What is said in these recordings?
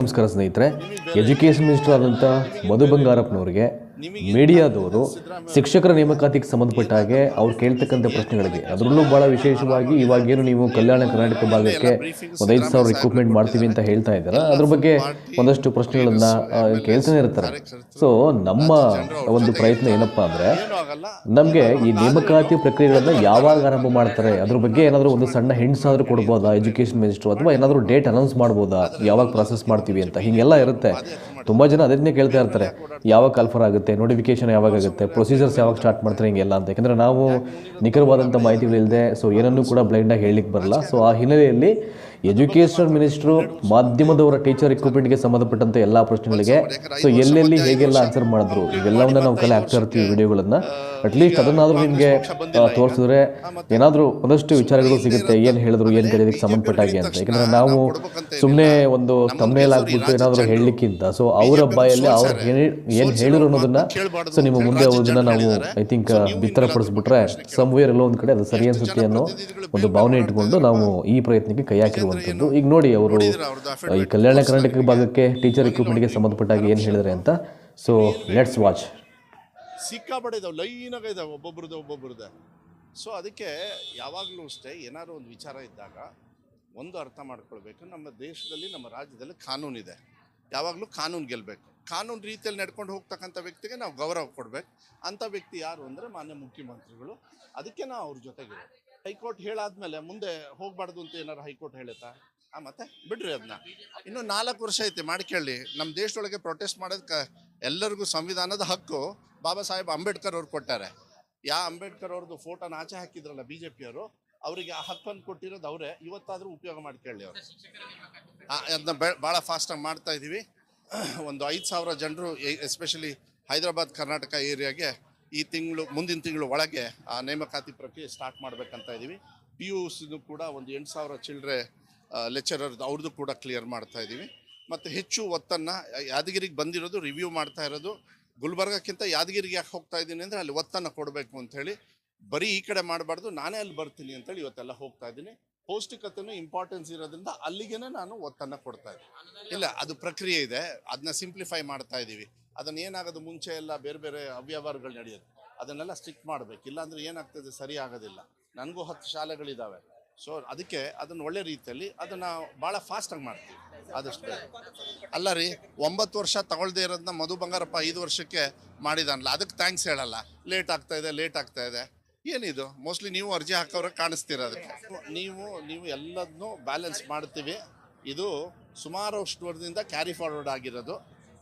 ನಮಸ್ಕಾರ ಸ್ನೇಹಿತರೆ education minister ಆದಂಥ ಮಧು ಬಂಗಾರಪ್ಪನವರಿಗೆ ಮೀಡಿಯಾದವರು ಶಿಕ್ಷಕರ ನೇಮಕಾತಿಗೆ ಸಂಬಂಧಪಟ್ಟ ಹಾಗೆ ಅವ್ರು ಕೇಳ್ತಕ್ಕಂಥ ಪ್ರಶ್ನೆಗಳಿಗೆ ಅದರಲ್ಲೂ ಬಹಳ ವಿಶೇಷವಾಗಿ ಇವಾಗೇನು ನೀವು ಕಲ್ಯಾಣ ಕರ್ನಾಟಕ ಭಾಗಕ್ಕೆ ಒಂದೈದು ಐದು ಸಾವಿರ ರಿಕ್ರೂಟ್ಮೆಂಟ್ ಮಾಡ್ತೀವಿ ಅಂತ ಹೇಳ್ತಾ ಇದ್ದಾರೆ. ಅದ್ರ ಬಗ್ಗೆ ಒಂದಷ್ಟು ಪ್ರಶ್ನೆಗಳನ್ನ ಕೇಳ್ತಾನೆ ಇರ್ತಾರೆ. ಸೊ ನಮ್ಮ ಒಂದು ಪ್ರಯತ್ನ ಏನಪ್ಪಾ ಅಂದ್ರೆ ನಮಗೆ ಈ ನೇಮಕಾತಿ ಪ್ರಕ್ರಿಯೆಗಳನ್ನ ಯಾವಾಗ ಆರಂಭ ಮಾಡ್ತಾರೆ? ಅದ್ರ ಬಗ್ಗೆ ಏನಾದರೂ ಒಂದು ಸಣ್ಣ ಹಿಂಟ್ಸ್ ಆದ್ರೂ ಕೊಡ್ಬೋದಾ? ಎಜುಕೇಶನ್ ಮಿನಿಸ್ಟರ್ ಅಥವಾ ಏನಾದರೂ ಡೇಟ್ ಅನೌನ್ಸ್ ಮಾಡ್ಬೋದಾ? ಯಾವಾಗ ಪ್ರಾಸೆಸ್ ಮಾಡ್ತೀವಿ ಅಂತ? ಹಿಂಗೆಲ್ಲ ಇರುತ್ತೆ. ತುಂಬಾ ಜನ ಅದನ್ನೇ ಕೇಳ್ತಾ ಇರ್ತಾರೆ. ಯಾವಾಗ ಕಾಲ್ಫರ್ ಆಗುತ್ತೆ? ನೋಟಿಫಿಕೇಶನ್ ಯಾವಾಗ ಆಗುತ್ತೆ ಪ್ರೊಸೀಜರ್ಸ್ ಯಾವಾಗ ಸ್ಟಾರ್ಟ್ ಮಾಡ್ತಾರೆ, ಹಿಂಗೆಲ್ಲ ಅಂತ. ಯಾಕಂದರೆ ನಾವು ನಿಖರವಾದಂಥ ಮಾಹಿತಿಗಳಿಲ್ಲದೆ ಸೊ ಏನನ್ನೂ ಕೂಡ ಬ್ಲೈಂಡಾಗಿ ಹೇಳಲಿಕ್ಕೆ ಬರಲ್ಲ. ಸೊ ಆ ಹಿನ್ನೆಲೆಯಲ್ಲಿ ಎಜುಕೇಷನ್ ಮಿನಿಸ್ಟ್ರು ಮಾಧ್ಯಮದವರ ಟೀಚರ್ ರಿಕ್ರೂಟ್ಮೆಂಟ್ಗೆ ಸಂಬಂಧಪಟ್ಟಂತೆ ಎಲ್ಲ ಪ್ರಶ್ನೆಗಳಿಗೆ. ಸೊ ಎಲ್ಲೆಲ್ಲಿ ಹೇಗೆಲ್ಲ ಆನ್ಸರ್ ಮಾಡಿದ್ರು, ಇವೆಲ್ಲವನ್ನ ನಾವು ಕಲೆ ಹಾಕ್ತಾ ಇರ್ತೀವಿ ವಿಡಿಯೋಗಳನ್ನ. ಅಟ್ಲೀಸ್ಟ್ ಅದನ್ನಾದ್ರೂ ನಿಮಗೆ ತೋರಿಸಿದ್ರೆ ಏನಾದರೂ ಒಂದಷ್ಟು ವಿಚಾರಗಳು ಸಿಗುತ್ತೆ, ಏನು ಹೇಳಿದ್ರು, ಏನು ಕಲಿಯೋದಕ್ಕೆ ಸಂಬಂಧಪಟ್ಟಾಗಿ ಅಂತ. ಯಾಕಂದ್ರೆ ನಾವು ಸುಮ್ಮನೆ ಒಂದು ತಮ್ಮನೇಲಿ ಆಗ್ಬಿಟ್ಟು ಏನಾದರೂ ಹೇಳಲಿಕ್ಕಿಂತ ಸೊ ಅವರ ಬಾಯಲ್ಲಿ ಅವ್ರು ಏನು ಹೇಳಿದ್ರು ಅನ್ನೋದನ್ನ ಸೊ ನಿಮ್ಮ ಮುಂದೆ ಅವ್ರನ್ನ ನಾವು ಐ ಥಿಂಕ್ ಬಿತ್ತರಪಡಿಸ್ಬಿಟ್ರೆ ಸಮ್ವೇರ್ ಎಲ್ಲೋ ಒಂದು ಕಡೆ ಅದು ಸರಿ ಅನ್ಸುತ್ತೆ ಅನ್ನೋ ಒಂದು ಭಾವನೆ ಇಟ್ಕೊಂಡು ನಾವು ಈ ಪ್ರಯತ್ನಕ್ಕೆ ಕೈ ಹಾಕಿರುವಂಥದ್ದು ಈಗ ನೋಡಿ ಅವರು ಈ ಕಲ್ಯಾಣ ಕರ್ನಾಟಕ ಭಾಗಕ್ಕೆ ಟೀಚರ್ ಎಕ್ವಿಪ್ಮೆಂಟ್ಗೆ ಸಂಬಂಧಪಟ್ಟಾಗ ಏನು ಹೇಳಿದ್ರೆ ಅಂತ. ಸೊ ಲೆಟ್ಸ್ ವಾಚ್ ಸಿಕ್ಕಾಪಟ್ಟೆ ಇದಾವೆ ಲೈನಾಗ ಇದಾವೆ ಒಬ್ಬೊಬ್ರದ್ದು ಒಬ್ಬೊಬ್ರದ್ದು. ಸೊ ಅದಕ್ಕೆ ಯಾವಾಗಲೂ ಅಷ್ಟೇ ಏನಾದ್ರು ಒಂದು ವಿಚಾರ ಇದ್ದಾಗ ಒಂದು ಅರ್ಥ ಮಾಡ್ಕೊಳ್ಬೇಕು. ನಮ್ಮ ದೇಶದಲ್ಲಿ ನಮ್ಮ ರಾಜ್ಯದಲ್ಲಿ ಕಾನೂನಿದೆ ಯಾವಾಗಲೂ ಕಾನೂನು ಗೆಲ್ಲಬೇಕು ಕಾನೂನು ರೀತಿಯಲ್ಲಿ ನಡ್ಕೊಂಡು ಹೋಗ್ತಕ್ಕಂಥ ವ್ಯಕ್ತಿಗೆ ನಾವು ಗೌರವ ಕೊಡ್ಬೇಕು. ಅಂಥ ವ್ಯಕ್ತಿ ಯಾರು ಅಂದರೆ ಮಾನ್ಯ ಮುಖ್ಯಮಂತ್ರಿಗಳು. ಅದಕ್ಕೆ ನಾವು ಅವ್ರ ಜೊತೆಗಿರೋದು. ಹೈಕೋರ್ಟ್ ಹೇಳಾದ್ಮೇಲೆ ಮುಂದೆ ಹೋಗ್ಬಾರ್ದು ಅಂತ ಏನಾರು ಹೈಕೋರ್ಟ್ ಹೇಳುತ್ತಾ ಆ, ಮತ್ತೆ? ಬಿಡ್ರಿ ಅದನ್ನ ಇನ್ನು ನಾಲ್ಕು ವರ್ಷ ಐತೆ ಮಾಡ್ಕೊಳ್ಳಿ ನಮ್ಮ ದೇಶದೊಳಗೆ ಪ್ರೊಟೆಸ್ಟ್ ಮಾಡೋದಕ್ಕೆ ಎಲ್ಲರಿಗೂ ಸಂವಿಧಾನದ ಹಕ್ಕು. ಬಾಬಾ ಸಾಹೇಬ್ ಅಂಬೇಡ್ಕರ್ ಅವ್ರು ಕೊಟ್ಟಾರೆ. ಯಾ ಅಂಬೇಡ್ಕರ್ ಅವ್ರದ್ದು ಫೋಟೋನ ಆಚೆ ಹಾಕಿದ್ರಲ್ಲ ಬಿ ಜೆ ಪಿಯವರು ಅವರಿಗೆ ಆ ಹಕ್ಕನ್ನು ಕೊಟ್ಟಿರೋದು ಅವರೇ. ಇವತ್ತಾದರೂ ಉಪಯೋಗ ಮಾಡ್ಕೊಳ್ಳಿ ಅವರು. ಅದನ್ನ ಭಾಳ ಫಾಸ್ಟಾಗಿ ಮಾಡ್ತಾ ಇದ್ದೀವಿ ಒಂದು ಐದು ಸಾವಿರ ಜನರು ಎಸ್ಪೆಷಲಿ ಹೈದರಾಬಾದ್, ಕರ್ನಾಟಕ ಏರಿಯಾಗೆ ಈ ತಿಂಗಳು, ಮುಂದಿನ ತಿಂಗಳು ಒಳಗೆ ಆ ನೇಮಕಾತಿ ಪ್ರಕ್ರಿಯೆ ಸ್ಟಾರ್ಟ್ ಮಾಡಬೇಕಂತ ಇದ್ದೀವಿ ಪಿ ಯು ಸಿದು ಕೂಡ ಒಂದು ಎಂಟು ಸಾವಿರ ಚಿಲ್ಡ್ರೆ ಲೆಕ್ಚರರ್ ಅವ್ರದ್ದು ಕೂಡ ಕ್ಲಿಯರ್ ಮಾಡ್ತಾ ಇದ್ದೀವಿ ಮತ್ತು ಹೆಚ್ಚು ಒತ್ತನ್ನು, ಯಾದಗಿರಿಗೆ ಬಂದಿರೋದು ರಿವ್ಯೂ ಮಾಡ್ತಾ ಇರೋದು. ಗುಲ್ಬರ್ಗಕ್ಕಿಂತ ಯಾದಗಿರಿಗೆ ಯಾಕೆ ಹೋಗ್ತಾ ಇದ್ದೀನಿ ಅಂದರೆ ಅಲ್ಲಿ ಒತ್ತನ್ನು ಕೊಡಬೇಕು ಅಂಥೇಳಿ ಬರೀ ಈ ಕಡೆ ಮಾಡಬಾರ್ದು, ನಾನೇ ಅಲ್ಲಿ ಬರ್ತೀನಿ ಅಂತೇಳಿ ಇವತ್ತೆಲ್ಲ ಹೋಗ್ತಾ ಇದ್ದೀನಿ ಪೌಷ್ಟಿಕತೆನೂ ಇಂಪಾರ್ಟೆನ್ಸ್ ಇರೋದ್ರಿಂದ ಅಲ್ಲಿಗೇನೆ ನಾನು ಒತ್ತನ್ನು ಕೊಡ್ತಾ ಇದ್ದೀನಿ ಇಲ್ಲ, ಅದು ಪ್ರಕ್ರಿಯೆ ಇದೆ ಅದನ್ನ ಸಿಂಪ್ಲಿಫೈ ಮಾಡ್ತಾ ಇದ್ದೀವಿ ಅದನ್ನ ಏನಾಗೋದು ಮುಂಚೆ ಎಲ್ಲ ಬೇರೆ ಬೇರೆ ಅವ್ಯವಹಾರಗಳು ನಡೆಯೋದು ಅದನ್ನೆಲ್ಲ ಸ್ಟಿಕ್ ಮಾಡಬೇಕು. ಇಲ್ಲಾಂದ್ರೆ ಏನಾಗ್ತದೆ? ಸರಿ ಆಗೋದಿಲ್ಲ. ನನಗೂ ಹತ್ತು ಶಾಲೆಗಳಿದ್ದಾವೆ ಸೊ ಅದಕ್ಕೆ ಅದನ್ನು ಒಳ್ಳೆ ರೀತಿಯಲ್ಲಿ ಅದನ್ನು ಭಾಳ ಫಾಸ್ಟಾಗಿ ಮಾಡ್ತೀವಿ. ಆದಷ್ಟು. ಅಲ್ಲ ರೀ, ಒಂಬತ್ತು ವರ್ಷ ತಗೊಳ್ದೇ ಇರೋದನ್ನ ಮಧು ಬಂಗಾರಪ್ಪ ಐದು ವರ್ಷಕ್ಕೆ ಮಾಡಿದಾನಲ್ಲ, ಅದಕ್ಕೆ ಥ್ಯಾಂಕ್ಸ್ ಹೇಳಲ್ಲ. ಲೇಟ್ ಆಗ್ತಾ ಇದೆ ಲೇಟ್ ಆಗ್ತಾ ಇದೆ. ಏನಿದು? ಮೋಸ್ಟ್ಲಿ ನೀವು ಅರ್ಜಿ ಹಾಕೋರೆ ಕಾಣಿಸ್ತೀರ ಅದಕ್ಕೆ. ನೀವು ನೀವು ಎಲ್ಲದನ್ನೂ ಬ್ಯಾಲೆನ್ಸ್ ಮಾಡ್ತೀವಿ. ಇದು ಸುಮಾರು ವರ್ಷದಿಂದ ಕ್ಯಾರಿ ಫಾರ್ವರ್ಡ್ ಆಗಿರೋದು.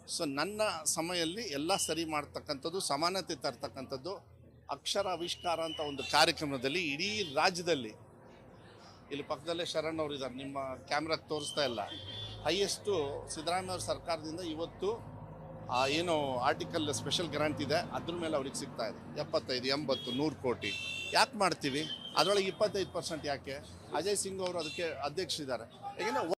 ಸೊ ನನ್ನ ಸಮಯಲ್ಲಿ ಎಲ್ಲ ಸರಿ ಮಾಡ್ತಕ್ಕಂಥದ್ದು, ಸಮಾನತೆ ತರ್ತಕ್ಕಂಥದ್ದು, ಅಕ್ಷರ ಆವಿಷ್ಕಾರ ಅಂತ ಒಂದು ಕಾರ್ಯಕ್ರಮದಲ್ಲಿ ಇಡೀ ರಾಜ್ಯದಲ್ಲಿ. ಇಲ್ಲಿ ಪಕ್ಕದಲ್ಲೇ ಶರಣ್ ಅವರು ಇದ್ದಾರೆ ನಿಮ್ಮ ಕ್ಯಾಮ್ರಾಗೆ ತೋರಿಸ್ತಾ ಇಲ್ಲ. ಹೈಯೆಸ್ಟು ಸಿದ್ದರಾಮಯ್ಯ ಸರ್ಕಾರದಿಂದ ಇವತ್ತು, ಆ, ಏನು ಆರ್ಟಿಕಲ್ ಸ್ಪೆಷಲ್ ಗ್ರಾಂಟ್ ಇದೆ, ಅದ್ರ ಮೇಲೆ ಅವ್ರಿಗೆ ಸಿಗ್ತಾ ಇದೆ. ಎಪ್ಪತ್ತೈದು, ಎಂಬತ್ತು, ನೂರು ಕೋಟಿ. ಯಾಕೆ ಮಾಡ್ತೀವಿ? ಅದರೊಳಗೆ ಇಪ್ಪತ್ತೈದು ಪರ್ಸೆಂಟ್ ಯಾಕೆ? ಅಜಯ್ ಸಿಂಗ್ ಅವರು ಅದಕ್ಕೆ ಅಧ್ಯಕ್ಷರಿದ್ದಾರೆ. ಯಾಕೆಂದರೆ